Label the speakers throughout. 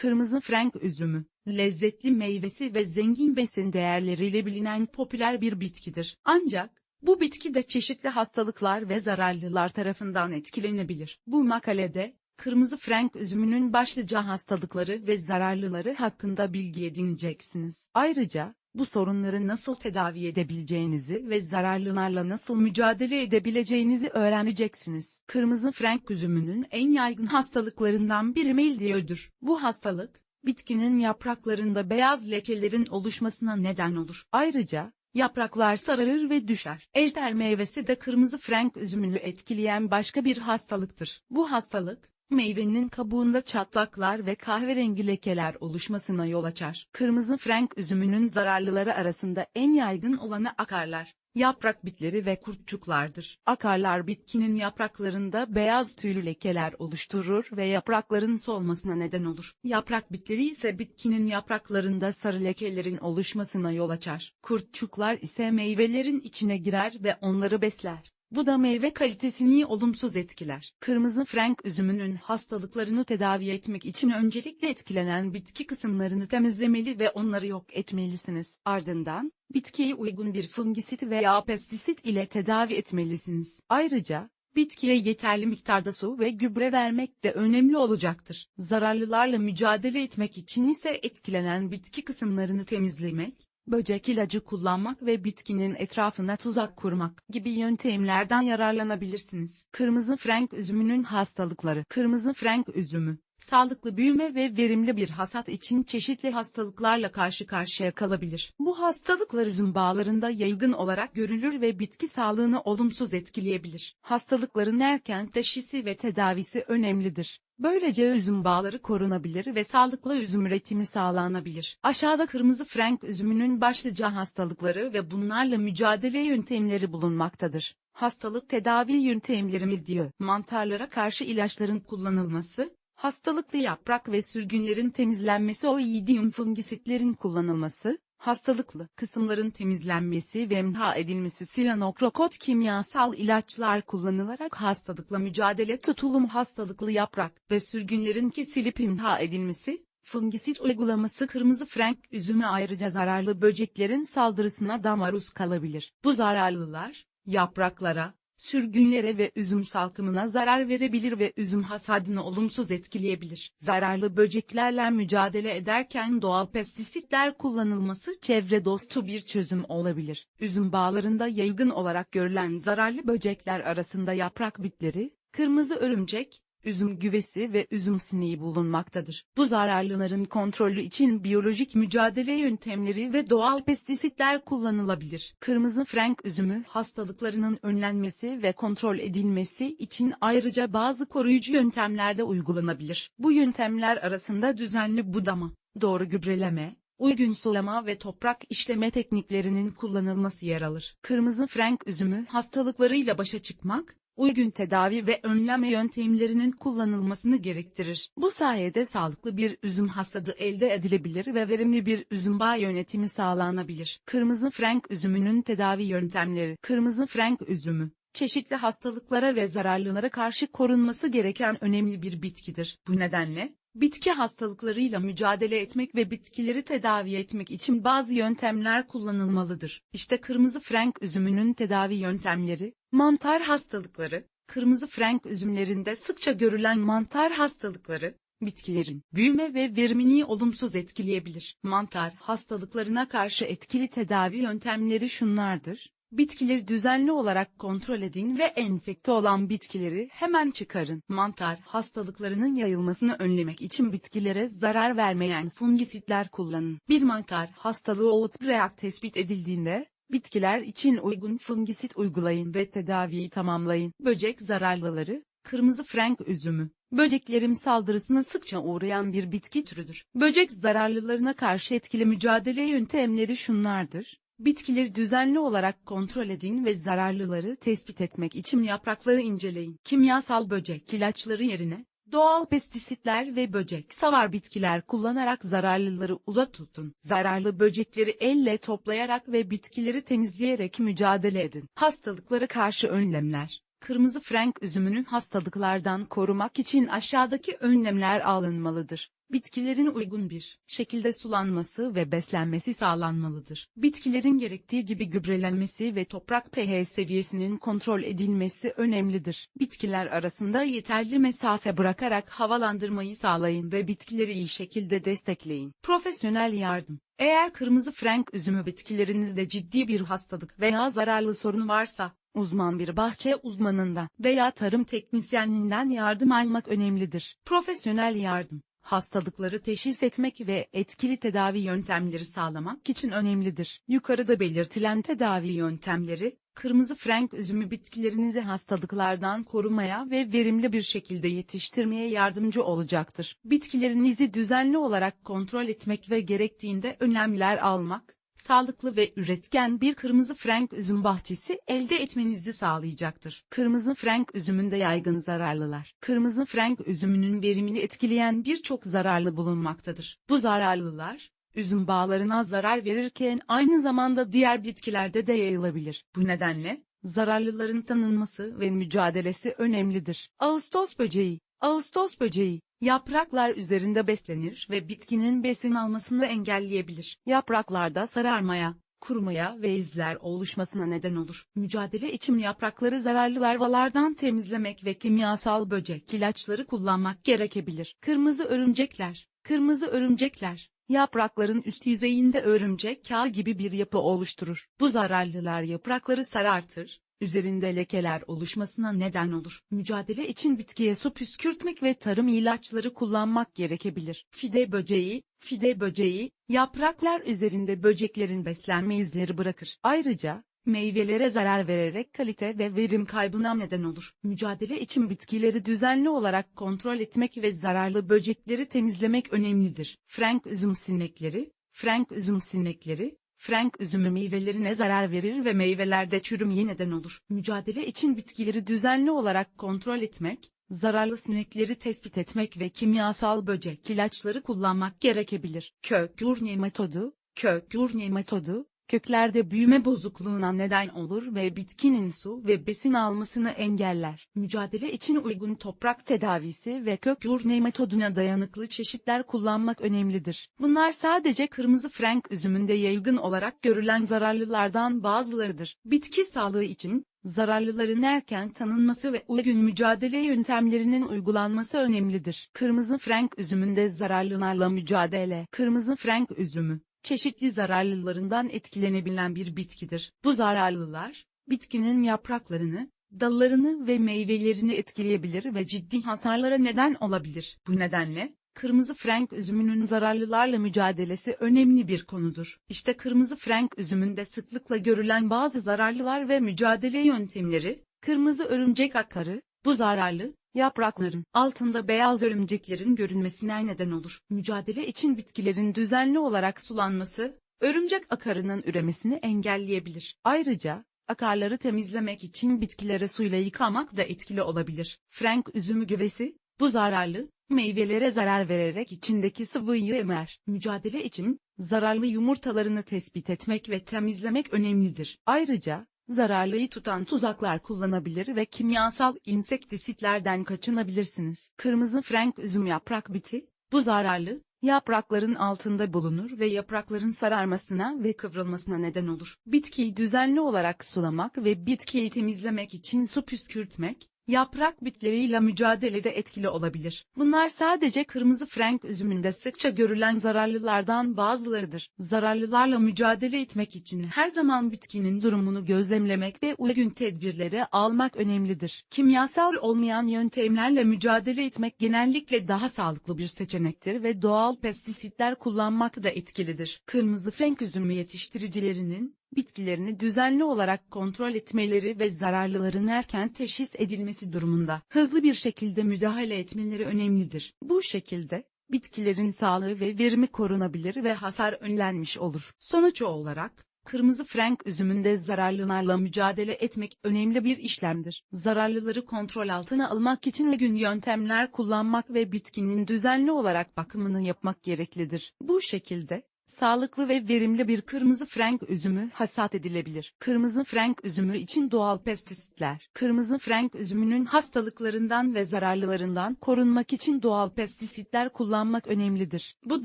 Speaker 1: Kırmızı Frank üzümü, lezzetli meyvesi ve zengin besin değerleriyle bilinen popüler bir bitkidir. Ancak, bu bitki de çeşitli hastalıklar ve zararlılar tarafından etkilenebilir. Bu makalede, Kırmızı Frank üzümünün başlıca hastalıkları ve zararlıları hakkında bilgi edineceksiniz. Ayrıca, bu sorunları nasıl tedavi edebileceğinizi ve zararlılarla nasıl mücadele edebileceğinizi öğreneceksiniz. Kırmızı Frank üzümünün en yaygın hastalıklarından biri mildiyodur. Bu hastalık, bitkinin yapraklarında beyaz lekelerin oluşmasına neden olur. Ayrıca, yapraklar sararır ve düşer. Ejder meyvesi de kırmızı Frank üzümünü etkileyen başka bir hastalıktır. Bu hastalık, meyvenin kabuğunda çatlaklar ve kahverengi lekeler oluşmasına yol açar. Kırmızı Frank üzümünün zararlıları arasında en yaygın olanı akarlar. Yaprak bitleri ve kurtçuklardır. Akarlar bitkinin yapraklarında beyaz tüylü lekeler oluşturur ve yaprakların solmasına neden olur. Yaprak bitleri ise bitkinin yapraklarında sarı lekelerin oluşmasına yol açar. Kurtçuklar ise meyvelerin içine girer ve onları besler. Bu da meyve kalitesini olumsuz etkiler. Kırmızı Frank üzümünün hastalıklarını tedavi etmek için öncelikle etkilenen bitki kısımlarını temizlemeli ve onları yok etmelisiniz. Ardından, bitkiye uygun bir fungisit veya pestisit ile tedavi etmelisiniz. Ayrıca, bitkiye yeterli miktarda su ve gübre vermek de önemli olacaktır. Zararlılarla mücadele etmek için ise etkilenen bitki kısımlarını temizlemek, böcek ilacı kullanmak ve bitkinin etrafına tuzak kurmak gibi yöntemlerden yararlanabilirsiniz. Kırmızı Frank üzümünün hastalıkları Kırmızı Frank üzümü, sağlıklı büyüme ve verimli bir hasat için çeşitli hastalıklarla karşı karşıya kalabilir. Bu hastalıklar üzüm bağlarında yaygın olarak görülür ve bitki sağlığını olumsuz etkileyebilir. Hastalıkların erken teşhisi ve tedavisi önemlidir. Böylece üzüm bağları korunabilir ve sağlıklı üzüm üretimi sağlanabilir. Aşağıda kırmızı frank üzümünün başlıca hastalıkları ve bunlarla mücadele yöntemleri bulunmaktadır. Hastalık tedavi yöntemleri diyor. Mantarlara karşı ilaçların kullanılması, hastalıklı yaprak ve sürgünlerin temizlenmesi oidium fungisitlerin kullanılması, hastalıklı kısımların temizlenmesi ve imha edilmesi silanokrokot kimyasal ilaçlar kullanılarak hastalıkla mücadele tutulum hastalıklı yaprak ve sürgünlerin kesilip imha edilmesi, fungisit uygulaması kırmızı frank üzümü ayrıca zararlı böceklerin saldırısına da maruz kalabilir. Bu zararlılar, yapraklara, sürgünlere ve üzüm salkımına zarar verebilir ve üzüm hasadını olumsuz etkileyebilir. Zararlı böceklerle mücadele ederken doğal pestisitler kullanılması çevre dostu bir çözüm olabilir. Üzüm bağlarında yaygın olarak görülen zararlı böcekler arasında yaprak bitleri, kırmızı örümcek, üzüm güvesi ve üzüm sineği bulunmaktadır. Bu zararlıların kontrolü için biyolojik mücadele yöntemleri ve doğal pestisitler kullanılabilir. Kırmızı frank üzümü hastalıklarının önlenmesi ve kontrol edilmesi için ayrıca bazı koruyucu yöntemler de uygulanabilir. Bu yöntemler arasında düzenli budama, doğru gübreleme, uygun sulama ve toprak işleme tekniklerinin kullanılması yer alır. Kırmızı frank üzümü hastalıklarıyla başa çıkmak, uygun tedavi ve önleme yöntemlerinin kullanılmasını gerektirir. Bu sayede sağlıklı bir üzüm hasadı elde edilebilir ve verimli bir üzüm bağ yönetimi sağlanabilir. Kırmızı frank üzümünün tedavi yöntemleri Kırmızı frank üzümü çeşitli hastalıklara ve zararlılara karşı korunması gereken önemli bir bitkidir. Bu nedenle, bitki hastalıklarıyla mücadele etmek ve bitkileri tedavi etmek için bazı yöntemler kullanılmalıdır. İşte kırmızı frank üzümünün tedavi yöntemleri, mantar hastalıkları, kırmızı frank üzümlerinde sıkça görülen mantar hastalıkları, bitkilerin büyüme ve verimini olumsuz etkileyebilir. Mantar hastalıklarına karşı etkili tedavi yöntemleri şunlardır. Bitkileri düzenli olarak kontrol edin ve enfekte olan bitkileri hemen çıkarın. Mantar hastalıklarının yayılmasını önlemek için bitkilere zarar vermeyen fungisitler kullanın. Bir mantar hastalığı outbreak tespit edildiğinde, bitkiler için uygun fungisit uygulayın ve tedaviyi tamamlayın. Böcek zararlıları, kırmızı frank üzümü, böceklerin saldırısına sıkça uğrayan bir bitki türüdür. Böcek zararlılarına karşı etkili mücadele yöntemleri şunlardır. Bitkileri düzenli olarak kontrol edin ve zararlıları tespit etmek için yaprakları inceleyin. Kimyasal böcek ilaçları yerine, doğal pestisitler ve böcek savar bitkiler kullanarak zararlıları uzak tutun. Zararlı böcekleri elle toplayarak ve bitkileri temizleyerek mücadele edin. Hastalıklara karşı önlemler kırmızı frenk üzümünü hastalıklardan korumak için aşağıdaki önlemler alınmalıdır. Bitkilerin uygun bir şekilde sulanması ve beslenmesi sağlanmalıdır. Bitkilerin gerektiği gibi gübrelenmesi ve toprak pH seviyesinin kontrol edilmesi önemlidir. Bitkiler arasında yeterli mesafe bırakarak havalandırmayı sağlayın ve bitkileri iyi şekilde destekleyin. Profesyonel yardım eğer kırmızı frenk üzümü bitkilerinizde ciddi bir hastalık veya zararlı sorun varsa, uzman bir bahçe uzmanından veya tarım teknisyeninden yardım almak önemlidir. Profesyonel yardım, hastalıkları teşhis etmek ve etkili tedavi yöntemleri sağlamak için önemlidir. Yukarıda belirtilen tedavi yöntemleri, kırmızı frenk üzümü bitkilerinizi hastalıklardan korumaya ve verimli bir şekilde yetiştirmeye yardımcı olacaktır. Bitkilerinizi düzenli olarak kontrol etmek ve gerektiğinde önlemler almak, sağlıklı ve üretken bir kırmızı frenk üzüm bahçesi elde etmenizi sağlayacaktır. Kırmızı frenk üzümünde yaygın zararlılar. Kırmızı frenk üzümünün verimini etkileyen birçok zararlı bulunmaktadır. Bu zararlılar, üzüm bağlarına zarar verirken aynı zamanda diğer bitkilerde de yayılabilir. Bu nedenle, zararlıların tanınması ve mücadelesi önemlidir. Ağustos böceği Ağustos böceği, yapraklar üzerinde beslenir ve bitkinin besin almasını engelleyebilir. Yapraklarda sararmaya, kurumaya ve izler oluşmasına neden olur. Mücadele için yaprakları zararlı larvalardan temizlemek ve kimyasal böcek ilaçları kullanmak gerekebilir. Kırmızı örümcekler, kırmızı örümcekler, yaprakların üst yüzeyinde örümcek yağı gibi bir yapı oluşturur. Bu zararlılar yaprakları sarartır, üzerinde lekeler oluşmasına neden olur. Mücadele için bitkiye su püskürtmek ve tarım ilaçları kullanmak gerekebilir. Fide böceği, fide böceği, yapraklar üzerinde böceklerin beslenme izleri bırakır. Ayrıca, meyvelere zarar vererek kalite ve verim kaybına neden olur. Mücadele için bitkileri düzenli olarak kontrol etmek ve zararlı böcekleri temizlemek önemlidir. Frank üzüm sinekleri, Frank üzüm sinekleri, Frank üzümü meyvelerine zarar verir ve meyvelerde çürümeye neden olur. Mücadele için bitkileri düzenli olarak kontrol etmek, zararlı sinekleri tespit etmek ve kimyasal böcek ilaçları kullanmak gerekebilir. Kök gür nematodu, kök gür nematodu, köklerde büyüme bozukluğuna neden olur ve bitkinin su ve besin almasını engeller. Mücadele için uygun toprak tedavisi ve kök yur metoduna dayanıklı çeşitler kullanmak önemlidir. Bunlar sadece kırmızı frenk üzümünde yaygın olarak görülen zararlılardan bazılarıdır. Bitki sağlığı için, zararlıların erken tanınması ve uygun mücadele yöntemlerinin uygulanması önemlidir. Kırmızı frenk üzümünde zararlılarla mücadele. Kırmızı frenk üzümü çeşitli zararlılarından etkilenebilen bir bitkidir. Bu zararlılar, bitkinin yapraklarını, dallarını ve meyvelerini etkileyebilir ve ciddi hasarlara neden olabilir. Bu nedenle, kırmızı frenk üzümünün zararlılarla mücadelesi önemli bir konudur. İşte kırmızı frenk üzümünde sıklıkla görülen bazı zararlılar ve mücadele yöntemleri, kırmızı örümcek akarı, bu zararlı, yaprakların altında beyaz örümceklerin görünmesine neden olur. Mücadele için bitkilerin düzenli olarak sulanması, örümcek akarının üremesini engelleyebilir. Ayrıca, akarları temizlemek için bitkilere suyla yıkamak da etkili olabilir. Frank üzümü güvesi, bu zararlı, meyvelere zarar vererek içindeki sıvıyı emer. Mücadele için, zararlı yumurtalarını tespit etmek ve temizlemek önemlidir. Ayrıca, zararlıyı tutan tuzaklar kullanabilir ve kimyasal insektisitlerden kaçınabilirsiniz. Kırmızı frenk üzüm yaprak biti, bu zararlı, yaprakların altında bulunur ve yaprakların sararmasına ve kıvrılmasına neden olur. Bitkiyi düzenli olarak sulamak ve bitkiyi temizlemek için su püskürtmek, yaprak bitleriyle mücadelede etkili olabilir. Bunlar sadece kırmızı frenk üzümünde sıkça görülen zararlılardan bazılarıdır. Zararlılarla mücadele etmek için her zaman bitkinin durumunu gözlemlemek ve uygun tedbirleri almak önemlidir. Kimyasal olmayan yöntemlerle mücadele etmek genellikle daha sağlıklı bir seçenektir ve doğal pestisitler kullanmak da etkilidir. Kırmızı frenk üzümü yetiştiricilerinin bitkilerini düzenli olarak kontrol etmeleri ve zararlıların erken teşhis edilmesi durumunda hızlı bir şekilde müdahale etmeleri önemlidir. Bu şekilde, bitkilerin sağlığı ve verimi korunabilir ve hasar önlenmiş olur. Sonuç olarak, kırmızı frenk üzümünde zararlılarla mücadele etmek önemli bir işlemdir. Zararlıları kontrol altına almak için gün yöntemler kullanmak ve bitkinin düzenli olarak bakımını yapmak gereklidir. Bu şekilde, sağlıklı ve verimli bir kırmızı frank üzümü hasat edilebilir. Kırmızı frank üzümü için doğal pestisitler. Kırmızı frank üzümünün hastalıklarından ve zararlılarından korunmak için doğal pestisitler kullanmak önemlidir. Bu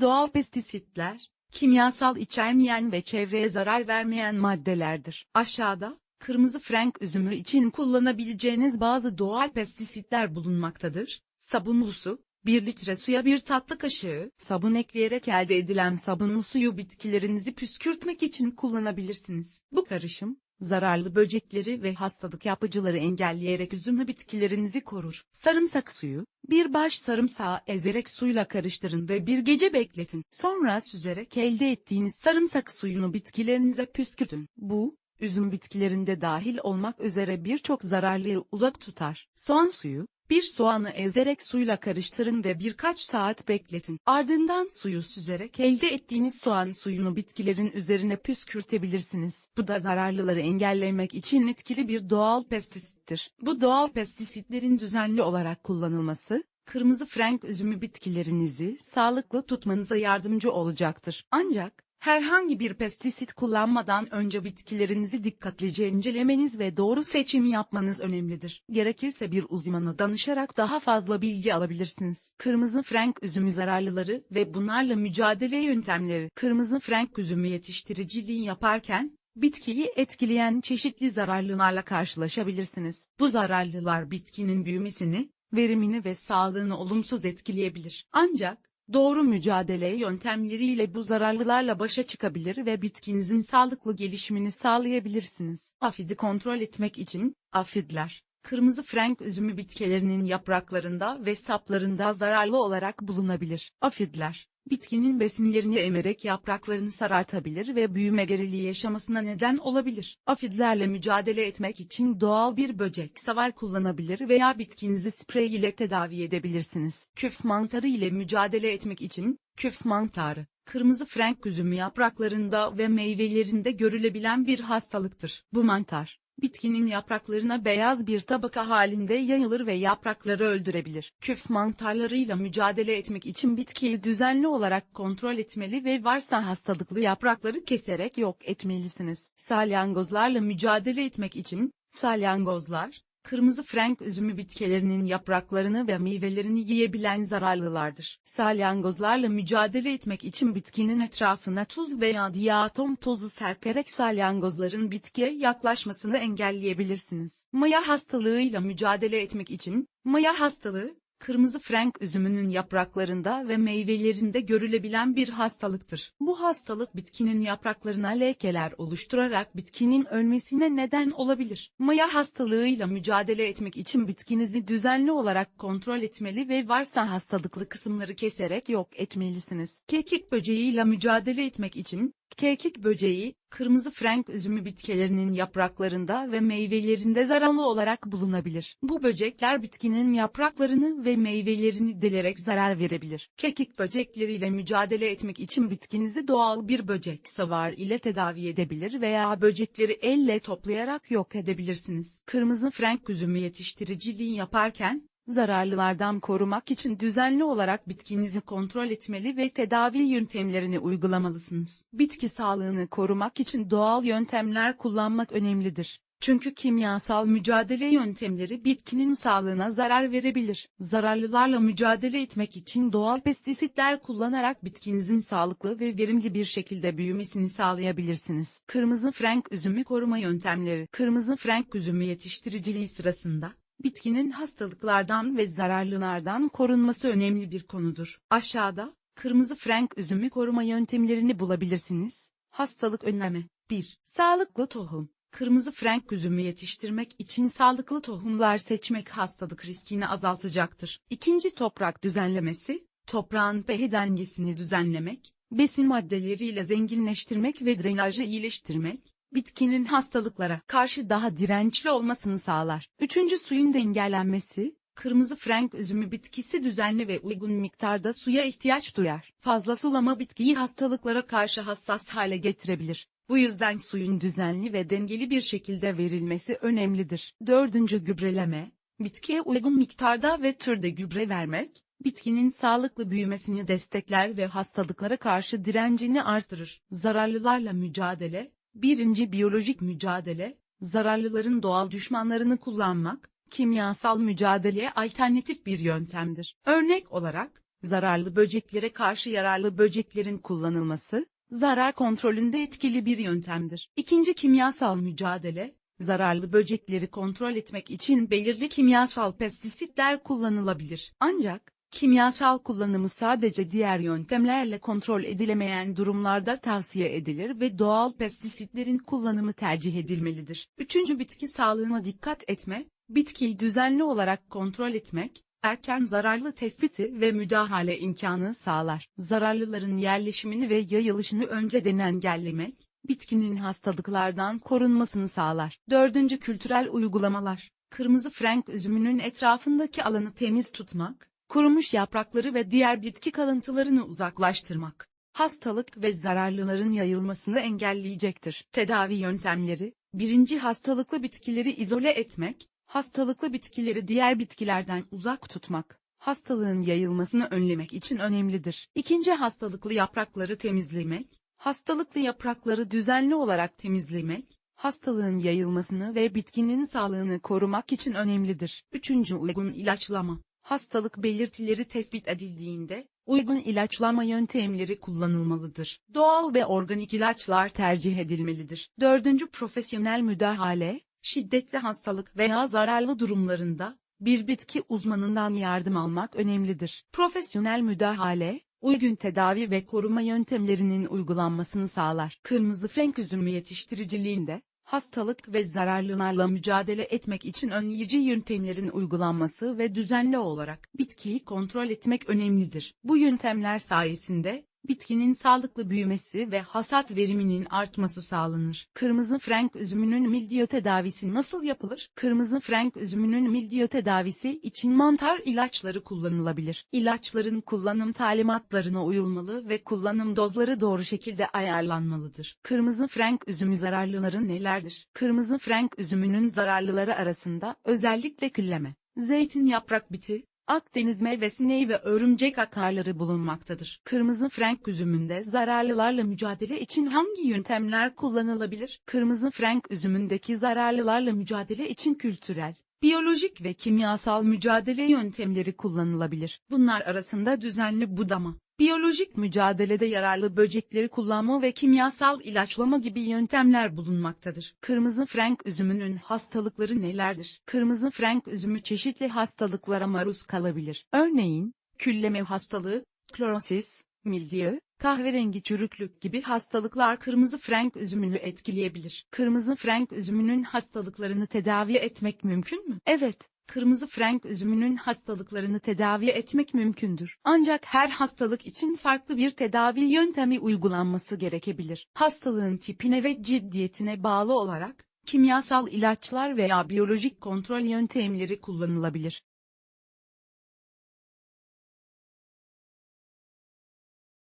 Speaker 1: doğal pestisitler, kimyasal içermeyen ve çevreye zarar vermeyen maddelerdir. Aşağıda, kırmızı frank üzümü için kullanabileceğiniz bazı doğal pestisitler bulunmaktadır. Sabunlu su, 1 litre suya bir tatlı kaşığı sabun ekleyerek elde edilen sabunlu suyu bitkilerinizi püskürtmek için kullanabilirsiniz. Bu karışım, zararlı böcekleri ve hastalık yapıcıları engelleyerek üzümlü bitkilerinizi korur. Sarımsak suyu, bir baş sarımsağı ezerek suyla karıştırın ve bir gece bekletin. Sonra süzerek elde ettiğiniz sarımsak suyunu bitkilerinize püskürtün. Bu, üzüm bitkilerinde dahil olmak üzere birçok zararlığı uzak tutar. Soğan suyu, bir soğanı ezerek suyla karıştırın ve birkaç saat bekletin. Ardından suyu süzerek elde ettiğiniz soğan suyunu bitkilerin üzerine püskürtebilirsiniz. Bu da zararlıları engellemek için etkili bir doğal pestisittir. Bu doğal pestisitlerin düzenli olarak kullanılması, kırmızı frank üzümü bitkilerinizi sağlıklı tutmanıza yardımcı olacaktır. Ancak, Herhangi bir pestisit kullanmadan önce bitkilerinizi dikkatlice incelemeniz ve doğru seçim yapmanız önemlidir. Gerekirse bir uzmana danışarak daha fazla bilgi alabilirsiniz. Kırmızı frank üzümü zararlıları ve bunlarla mücadele yöntemleri. Kırmızı frank üzümü yetiştiriciliği yaparken, bitkiyi etkileyen çeşitli zararlılarla karşılaşabilirsiniz. Bu zararlılar bitkinin büyümesini, verimini ve sağlığını olumsuz etkileyebilir. Ancak, Doğru mücadele yöntemleriyle bu zararlılarla başa çıkabilir ve bitkinizin sağlıklı gelişimini sağlayabilirsiniz. Afidi kontrol etmek için, afidler, kırmızı frank üzümü bitkilerinin yapraklarında ve saplarında zararlı olarak bulunabilir. Afidler, bitkinin besinlerini emerek yapraklarını sarartabilir ve büyüme geriliği yaşamasına neden olabilir. Afidlerle mücadele etmek için doğal bir böcek savar kullanabilir veya bitkinizi sprey ile tedavi edebilirsiniz. Küf mantarı ile mücadele etmek için, küf mantarı, kırmızı frank üzümü yapraklarında ve meyvelerinde görülebilen bir hastalıktır. Bu mantar, bitkinin yapraklarına beyaz bir tabaka halinde yayılır ve yaprakları öldürebilir. Küf mantarlarıyla mücadele etmek için bitkiyi düzenli olarak kontrol etmeli ve varsa hastalıklı yaprakları keserek yok etmelisiniz. Salyangozlarla mücadele etmek için, salyangozlar, kırmızı frank üzümü bitkilerinin yapraklarını ve meyvelerini yiyebilen zararlılardır. Salyangozlarla mücadele etmek için bitkinin etrafına tuz veya diatom tozu serperek salyangozların bitkiye yaklaşmasını engelleyebilirsiniz. Maya hastalığıyla mücadele etmek için, maya hastalığı, Kırmızı frank üzümünün yapraklarında ve meyvelerinde görülebilen bir hastalıktır. Bu hastalık bitkinin yapraklarına lekeler oluşturarak bitkinin ölmesine neden olabilir. Maya hastalığıyla mücadele etmek için bitkinizi düzenli olarak kontrol etmeli ve varsa hastalıklı kısımları keserek yok etmelisiniz. Kekik böceğiyle mücadele etmek için, Kekik böceği, kırmızı frank üzümü bitkilerinin yapraklarında ve meyvelerinde zararlı olarak bulunabilir. Bu böcekler bitkinin yapraklarını ve meyvelerini delerek zarar verebilir. Kekik böcekleriyle mücadele etmek için bitkinizi doğal bir böcek savar ile tedavi edebilir veya böcekleri elle toplayarak yok edebilirsiniz. Kırmızı frank üzümü yetiştiriciliği yaparken, Zararlılardan korumak için düzenli olarak bitkinizi kontrol etmeli ve tedavi yöntemlerini uygulamalısınız. Bitki sağlığını korumak için doğal yöntemler kullanmak önemlidir. Çünkü kimyasal mücadele yöntemleri bitkinin sağlığına zarar verebilir. Zararlılarla mücadele etmek için doğal pestisitler kullanarak bitkinizin sağlıklı ve verimli bir şekilde büyümesini sağlayabilirsiniz. Kırmızı frank üzümü koruma yöntemleri Kırmızı frank üzümü yetiştiriciliği sırasında, Bitkinin hastalıklardan ve zararlılardan korunması önemli bir konudur. Aşağıda, kırmızı frank üzümü koruma yöntemlerini bulabilirsiniz. Hastalık önleme 1. Sağlıklı tohum Kırmızı frank üzümü yetiştirmek için sağlıklı tohumlar seçmek hastalık riskini azaltacaktır. İkinci toprak düzenlemesi, toprağın pH dengesini düzenlemek, besin maddeleriyle zenginleştirmek ve drenajı iyileştirmek, bitkinin hastalıklara karşı daha dirençli olmasını sağlar. Üçüncü suyun dengelenmesi, kırmızı frank üzümü bitkisi düzenli ve uygun miktarda suya ihtiyaç duyar. Fazla sulama bitkiyi hastalıklara karşı hassas hale getirebilir. Bu yüzden suyun düzenli ve dengeli bir şekilde verilmesi önemlidir. Dördüncü gübreleme, bitkiye uygun miktarda ve türde gübre vermek, bitkinin sağlıklı büyümesini destekler ve hastalıklara karşı direncini artırır. Zararlılarla mücadele, birinci biyolojik mücadele, zararlıların doğal düşmanlarını kullanmak, kimyasal mücadeleye alternatif bir yöntemdir. Örnek olarak, zararlı böceklere karşı yararlı böceklerin kullanılması, zarar kontrolünde etkili bir yöntemdir. İkinci kimyasal mücadele, zararlı böcekleri kontrol etmek için belirli kimyasal pestisitler kullanılabilir. Ancak, kimyasal kullanımı sadece diğer yöntemlerle kontrol edilemeyen durumlarda tavsiye edilir ve doğal pestisitlerin kullanımı tercih edilmelidir. Üçüncü bitki sağlığına dikkat etme, bitkiyi düzenli olarak kontrol etmek, erken zararlı tespiti ve müdahale imkanı sağlar. Zararlıların yerleşimini ve yayılışını önceden engellemek, bitkinin hastalıklardan korunmasını sağlar. Dördüncü kültürel uygulamalar. Kırmızı frenk üzümünün etrafındaki alanı temiz tutmak, kurumuş yaprakları ve diğer bitki kalıntılarını uzaklaştırmak, hastalık ve zararlıların yayılmasını engelleyecektir. Tedavi yöntemleri, birinci hastalıklı bitkileri izole etmek, hastalıklı bitkileri diğer bitkilerden uzak tutmak, hastalığın yayılmasını önlemek için önemlidir. İkinci hastalıklı yaprakları temizlemek, hastalıklı yaprakları düzenli olarak temizlemek, hastalığın yayılmasını ve bitkinin sağlığını korumak için önemlidir. Üçüncü uygun ilaçlama, hastalık belirtileri tespit edildiğinde, uygun ilaçlama yöntemleri kullanılmalıdır. Doğal ve organik ilaçlar tercih edilmelidir. Dördüncü profesyonel müdahale, şiddetli hastalık veya zararlı durumlarında, bir bitki uzmanından yardım almak önemlidir. Profesyonel müdahale, uygun tedavi ve koruma yöntemlerinin uygulanmasını sağlar. Kırmızı frenk üzümü yetiştiriciliğinde, hastalık ve zararlılarla mücadele etmek için önleyici yöntemlerin uygulanması ve düzenli olarak bitkiyi kontrol etmek önemlidir. Bu yöntemler sayesinde, bitkinin sağlıklı büyümesi ve hasat veriminin artması sağlanır. Kırmızı frenk üzümünün mildiyo tedavisi nasıl yapılır? Kırmızı frenk üzümünün mildiyo tedavisi için mantar ilaçları kullanılabilir. İlaçların kullanım talimatlarına uyulmalı ve kullanım dozları doğru şekilde ayarlanmalıdır. Kırmızı frenk üzümü zararlıları nelerdir? Kırmızı frenk üzümünün zararlıları arasında özellikle külleme, zeytin yaprak biti, Akdeniz meyvesineği ve örümcek akarları bulunmaktadır. Kırmızı frenk üzümünde zararlılarla mücadele için hangi yöntemler kullanılabilir? Kırmızı frenk üzümündeki zararlılarla mücadele için kültürel, biyolojik ve kimyasal mücadele yöntemleri kullanılabilir. Bunlar arasında düzenli budama, biyolojik mücadelede yararlı böcekleri kullanma ve kimyasal ilaçlama gibi yöntemler bulunmaktadır. Kırmızı frenk üzümünün hastalıkları nelerdir? Kırmızı frenk üzümü çeşitli hastalıklara maruz kalabilir. Örneğin, külleme hastalığı, klorosis, mildiyo, kahverengi çürüklük gibi hastalıklar kırmızı frenk üzümünü etkileyebilir. Kırmızı frenk üzümünün hastalıklarını tedavi etmek mümkün mü? Evet, kırmızı frenk üzümünün hastalıklarını tedavi etmek mümkündür. Ancak her hastalık için farklı bir tedavi yöntemi uygulanması gerekebilir. Hastalığın tipine ve ciddiyetine bağlı olarak, kimyasal ilaçlar veya biyolojik kontrol yöntemleri kullanılabilir.